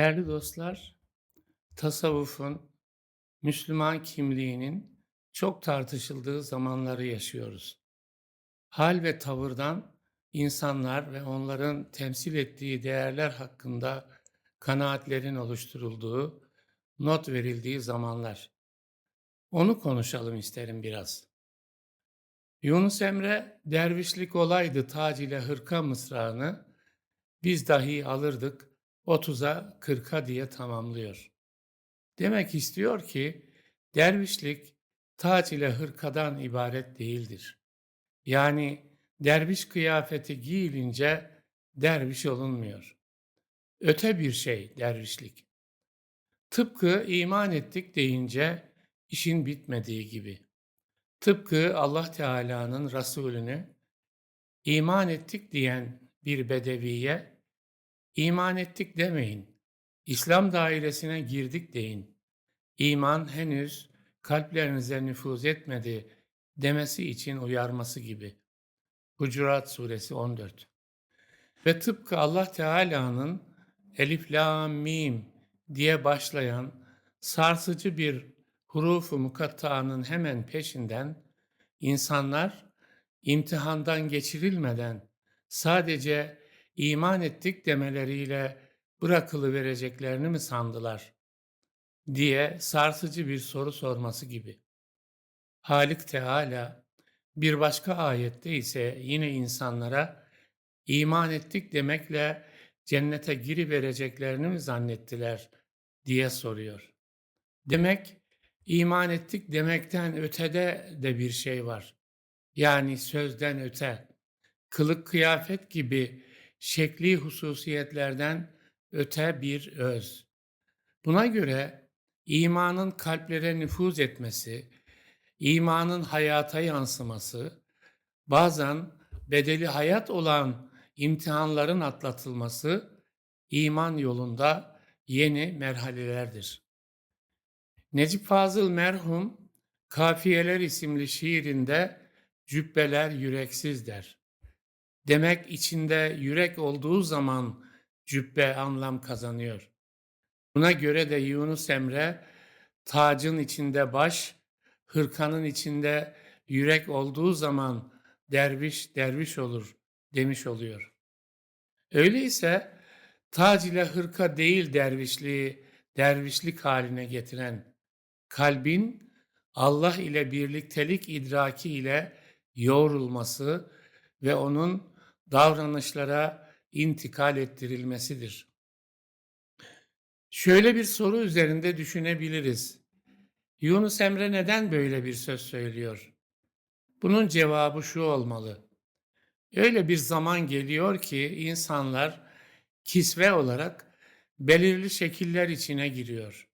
Değerli dostlar, tasavvufun, Müslüman kimliğinin çok tartışıldığı zamanları yaşıyoruz. Hal ve tavırdan insanlar ve onların temsil ettiği değerler hakkında kanaatlerin oluşturulduğu, not verildiği zamanlar. Onu konuşalım isterim biraz. Yunus Emre, dervişlik olaydı tac ile hırka mısrağını biz dahi alırdık 30'a 40'a diye tamamlıyor. Demek istiyor ki dervişlik taç ile hırkadan ibaret değildir. Yani derviş kıyafeti giyilince derviş olunmuyor. Öte bir şey dervişlik. Tıpkı iman ettik deyince işin bitmediği gibi. Tıpkı Allah Teala'nın Resulünü iman ettik diyen bir bedeviye iman ettik demeyin. İslam dairesine girdik deyin. İman henüz kalplerinize nüfuz etmedi demesi için uyarması gibi. Hucurat suresi 14. Ve tıpkı Allah Teala'nın Elif Lam Mim diye başlayan sarsıcı bir hurufu mukatta'nın hemen peşinden insanlar imtihandan geçirilmeden sadece iman ettik demeleriyle bırakılı vereceklerini mi sandılar diye sarsıcı bir soru sorması gibi. Halik Teala bir başka ayette ise yine insanlara iman ettik demekle cennete giri vereceklerini mi zannettiler diye soruyor. Demek iman ettik demekten ötede de bir şey var. Yani sözden öte, kılık kıyafet gibi şekli hususiyetlerden öte bir öz. Buna göre imanın kalplere nüfuz etmesi, imanın hayata yansıması, bazen bedeli hayat olan imtihanların atlatılması iman yolunda yeni merhalelerdir. Necip Fazıl merhum Kafiyeler isimli şiirinde cübbeler yüreksiz der. Demek içinde yürek olduğu zaman cübbe anlam kazanıyor. Buna göre de Yunus Emre tacın içinde baş, hırkanın içinde yürek olduğu zaman derviş derviş olur demiş oluyor. Öyleyse tac ile hırka değil dervişliği dervişlik haline getiren kalbin Allah ile birliktelik idraki ile yoğrulması ve onun davranışlara intikal ettirilmesidir. Şöyle bir soru üzerinde düşünebiliriz. Yunus Emre neden böyle bir söz söylüyor? Bunun cevabı şu olmalı. Öyle bir zaman geliyor ki insanlar kisve olarak belirli şekiller içine giriyor.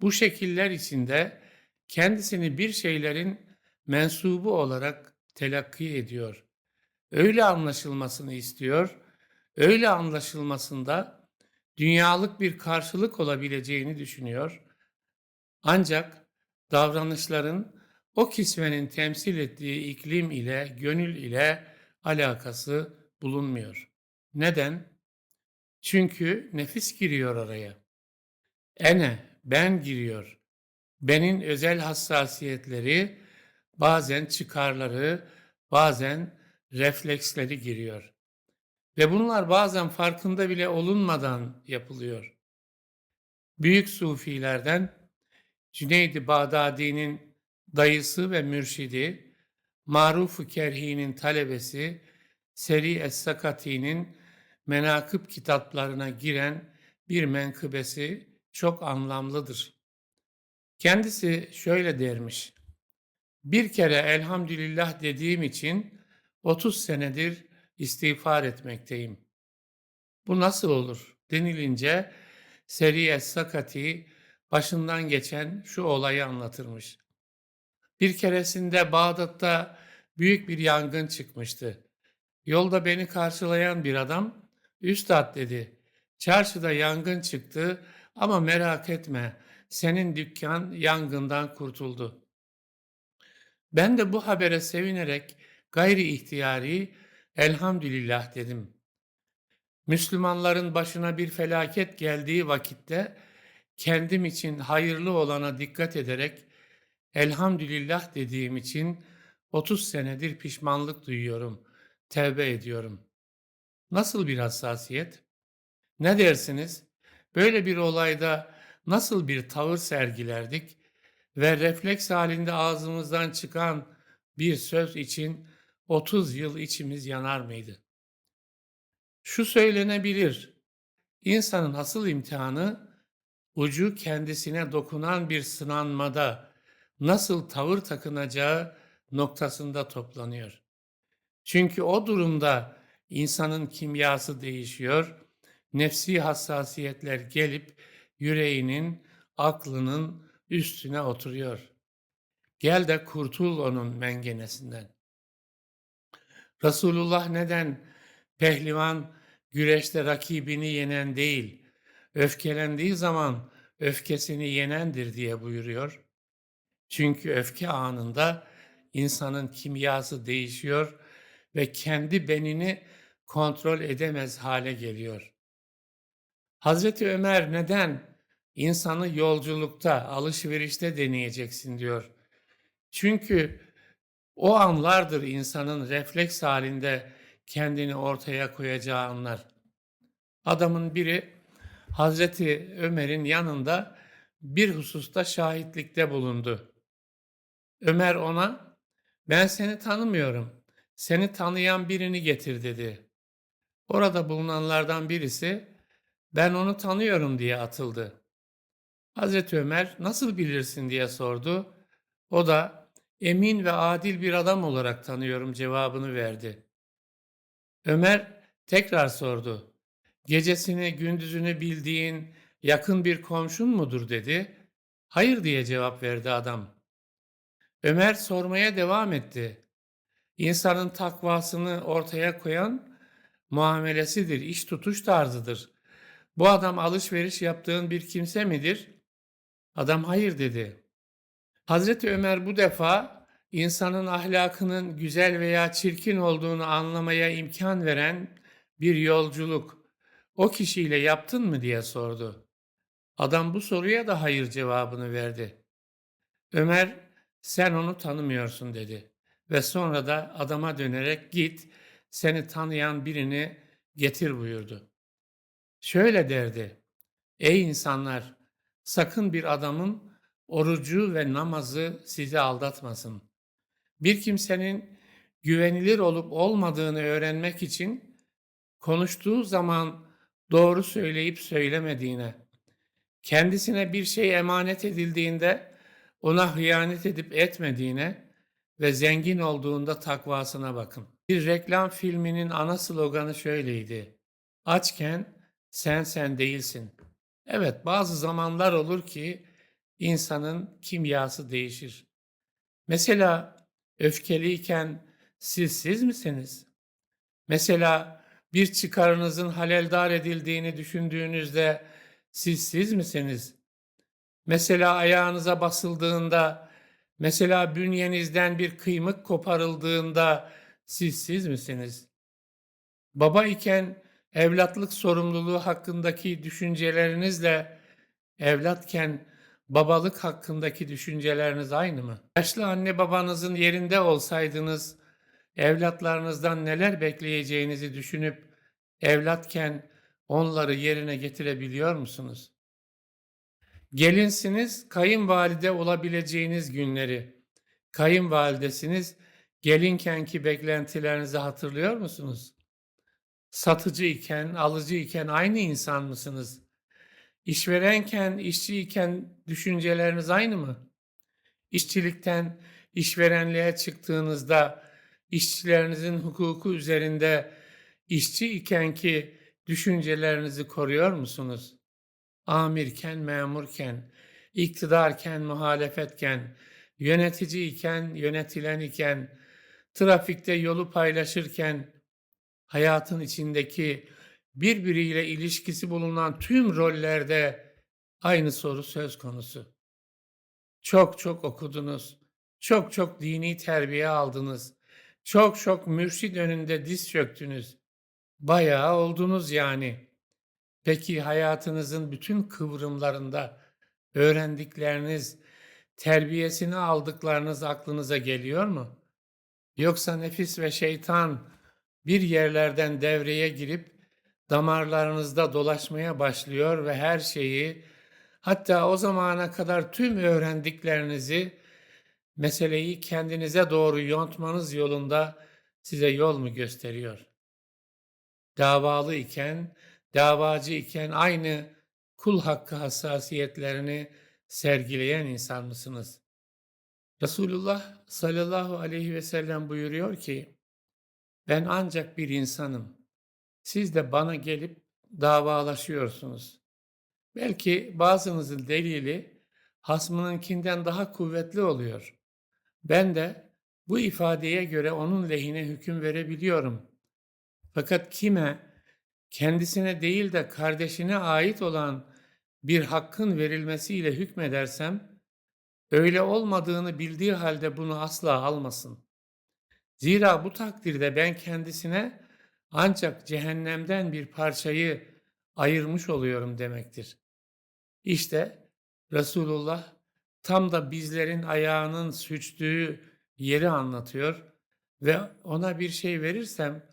Bu şekiller içinde kendisini bir şeylerin mensubu olarak telakki ediyor öyle anlaşılmasını istiyor. Öyle anlaşılmasında dünyalık bir karşılık olabileceğini düşünüyor. Ancak davranışların o kisvenin temsil ettiği iklim ile, gönül ile alakası bulunmuyor. Neden? Çünkü nefis giriyor araya. Ene, ben giriyor. Benin özel hassasiyetleri, bazen çıkarları, bazen refleksleri giriyor. Ve bunlar bazen farkında bile olunmadan yapılıyor. Büyük sufilerden Cüneyd-i Bağdadi'nin dayısı ve mürşidi, Maruf-u Kerhi'nin talebesi, Seri Es-Sakati'nin menakıb kitaplarına giren bir menkıbesi çok anlamlıdır. Kendisi şöyle dermiş, bir kere elhamdülillah dediğim için 30 senedir istiğfar etmekteyim. Bu nasıl olur denilince Seriye Sakati başından geçen şu olayı anlatırmış. Bir keresinde Bağdat'ta büyük bir yangın çıkmıştı. Yolda beni karşılayan bir adam, Üstad dedi, çarşıda yangın çıktı ama merak etme, senin dükkan yangından kurtuldu. Ben de bu habere sevinerek gayri ihtiyari elhamdülillah dedim. Müslümanların başına bir felaket geldiği vakitte kendim için hayırlı olana dikkat ederek elhamdülillah dediğim için 30 senedir pişmanlık duyuyorum, tevbe ediyorum. Nasıl bir hassasiyet? Ne dersiniz? Böyle bir olayda nasıl bir tavır sergilerdik ve refleks halinde ağzımızdan çıkan bir söz için 30 yıl içimiz yanar mıydı? Şu söylenebilir. İnsanın asıl imtihanı ucu kendisine dokunan bir sınanmada nasıl tavır takınacağı noktasında toplanıyor. Çünkü o durumda insanın kimyası değişiyor, nefsi hassasiyetler gelip yüreğinin, aklının üstüne oturuyor. Gel de kurtul onun mengenesinden. Resulullah neden pehlivan güreşte rakibini yenen değil, öfkelendiği zaman öfkesini yenendir diye buyuruyor. Çünkü öfke anında insanın kimyası değişiyor ve kendi benini kontrol edemez hale geliyor. Hazreti Ömer neden insanı yolculukta, alışverişte deneyeceksin diyor. Çünkü o anlardır insanın refleks halinde kendini ortaya koyacağı anlar. Adamın biri Hazreti Ömer'in yanında bir hususta şahitlikte bulundu. Ömer ona ben seni tanımıyorum. Seni tanıyan birini getir dedi. Orada bulunanlardan birisi ben onu tanıyorum diye atıldı. Hazreti Ömer nasıl bilirsin diye sordu. O da emin ve adil bir adam olarak tanıyorum cevabını verdi. Ömer tekrar sordu. Gecesini gündüzünü bildiğin yakın bir komşun mudur dedi. Hayır diye cevap verdi adam. Ömer sormaya devam etti. İnsanın takvasını ortaya koyan muamelesidir, iş tutuş tarzıdır. Bu adam alışveriş yaptığın bir kimse midir? Adam hayır dedi. Hazreti Ömer bu defa insanın ahlakının güzel veya çirkin olduğunu anlamaya imkan veren bir yolculuk o kişiyle yaptın mı diye sordu. Adam bu soruya da hayır cevabını verdi. Ömer sen onu tanımıyorsun dedi ve sonra da adama dönerek git seni tanıyan birini getir buyurdu. Şöyle derdi. Ey insanlar sakın bir adamın orucu ve namazı sizi aldatmasın. Bir kimsenin güvenilir olup olmadığını öğrenmek için konuştuğu zaman doğru söyleyip söylemediğine, kendisine bir şey emanet edildiğinde ona hıyanet edip etmediğine ve zengin olduğunda takvasına bakın. Bir reklam filminin ana sloganı şöyleydi. Açken sen sen değilsin. Evet bazı zamanlar olur ki insanın kimyası değişir. Mesela öfkeliyken siz siz misiniz? Mesela bir çıkarınızın haleldar edildiğini düşündüğünüzde siz siz misiniz? Mesela ayağınıza basıldığında, mesela bünyenizden bir kıymık koparıldığında siz siz misiniz? Baba iken evlatlık sorumluluğu hakkındaki düşüncelerinizle evlatken babalık hakkındaki düşünceleriniz aynı mı? Yaşlı anne babanızın yerinde olsaydınız evlatlarınızdan neler bekleyeceğinizi düşünüp evlatken onları yerine getirebiliyor musunuz? Gelinsiniz, kayınvalide olabileceğiniz günleri, kayınvalidesiniz, gelinkenki beklentilerinizi hatırlıyor musunuz? Satıcı iken, alıcı iken aynı insan mısınız? İşverenken, işçi iken düşünceleriniz aynı mı? İşçilikten işverenliğe çıktığınızda işçilerinizin hukuku üzerinde işçi iken ki düşüncelerinizi koruyor musunuz? Amirken, memurken, iktidarken, muhalefetken, yönetici iken, yönetilen iken, trafikte yolu paylaşırken, hayatın içindeki birbiriyle ilişkisi bulunan tüm rollerde aynı soru söz konusu. Çok çok okudunuz, çok çok dini terbiye aldınız, çok çok mürşid önünde diz çöktünüz. Bayağı oldunuz yani. Peki hayatınızın bütün kıvrımlarında öğrendikleriniz, terbiyesini aldıklarınız aklınıza geliyor mu? Yoksa nefis ve şeytan bir yerlerden devreye girip damarlarınızda dolaşmaya başlıyor ve her şeyi hatta o zamana kadar tüm öğrendiklerinizi meseleyi kendinize doğru yontmanız yolunda size yol mu gösteriyor? Davalı iken, davacı iken aynı kul hakkı hassasiyetlerini sergileyen insan mısınız? Resulullah sallallahu aleyhi ve sellem buyuruyor ki, ben ancak bir insanım. Siz de bana gelip davalaşıyorsunuz. Belki bazınızın delili hasmınınkinden daha kuvvetli oluyor. Ben de bu ifadeye göre onun lehine hüküm verebiliyorum. Fakat kime kendisine değil de kardeşine ait olan bir hakkın verilmesiyle hükmedersem, öyle olmadığını bildiği halde bunu asla almasın. Zira bu takdirde ben kendisine ancak cehennemden bir parçayı ayırmış oluyorum demektir. İşte Resulullah tam da bizlerin ayağının süçtüğü yeri anlatıyor ve ona bir şey verirsem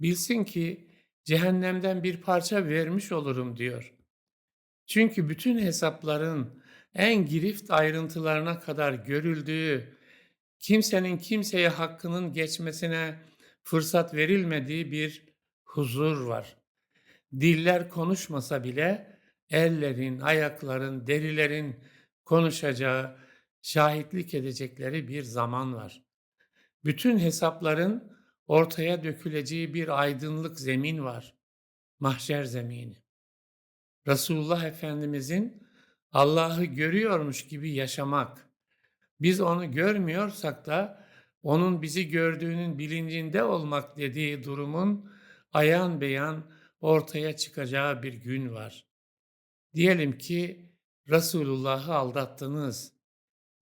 bilsin ki cehennemden bir parça vermiş olurum diyor. Çünkü bütün hesapların en girift ayrıntılarına kadar görüldüğü, kimsenin kimseye hakkının geçmesine fırsat verilmediği bir huzur var. Diller konuşmasa bile ellerin, ayakların, derilerin konuşacağı, şahitlik edecekleri bir zaman var. Bütün hesapların ortaya döküleceği bir aydınlık zemin var. Mahşer zemini. Resulullah Efendimizin Allah'ı görüyormuş gibi yaşamak. Biz onu görmüyorsak da onun bizi gördüğünün bilincinde olmak dediği durumun ayan beyan ortaya çıkacağı bir gün var. Diyelim ki Resulullah'ı aldattınız.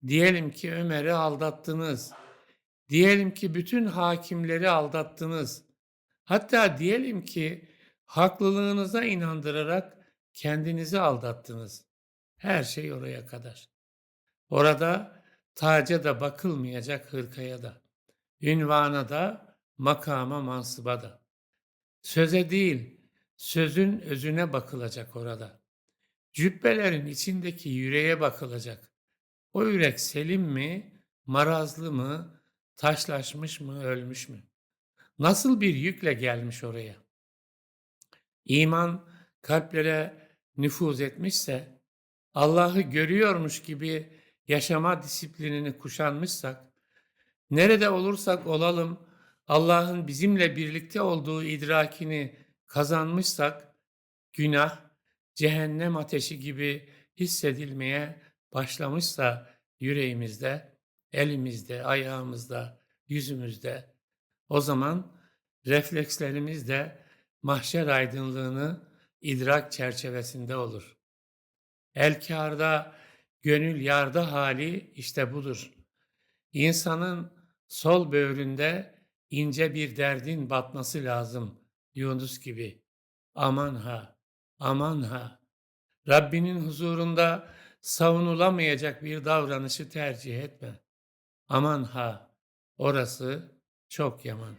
Diyelim ki Ömer'i aldattınız. Diyelim ki bütün hakimleri aldattınız. Hatta diyelim ki haklılığınıza inandırarak kendinizi aldattınız. Her şey oraya kadar. Orada taca da bakılmayacak hırkaya da, ünvana da, makama mansıba da. Söze değil, sözün özüne bakılacak orada. Cübbelerin içindeki yüreğe bakılacak. O yürek selim mi, marazlı mı, taşlaşmış mı, ölmüş mü? Nasıl bir yükle gelmiş oraya? İman kalplere nüfuz etmişse, Allah'ı görüyormuş gibi yaşama disiplinini kuşanmışsak, nerede olursak olalım Allah'ın bizimle birlikte olduğu idrakini kazanmışsak, günah, cehennem ateşi gibi hissedilmeye başlamışsa yüreğimizde, elimizde, ayağımızda, yüzümüzde, o zaman reflekslerimiz de mahşer aydınlığını idrak çerçevesinde olur. Elkarda, gönül yarda hali işte budur. İnsanın sol böğründe ince bir derdin batması lazım Yunus gibi. Aman ha, aman ha. Rabbinin huzurunda savunulamayacak bir davranışı tercih etme. Aman ha, orası çok yaman.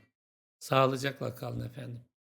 Sağlıcakla kalın efendim.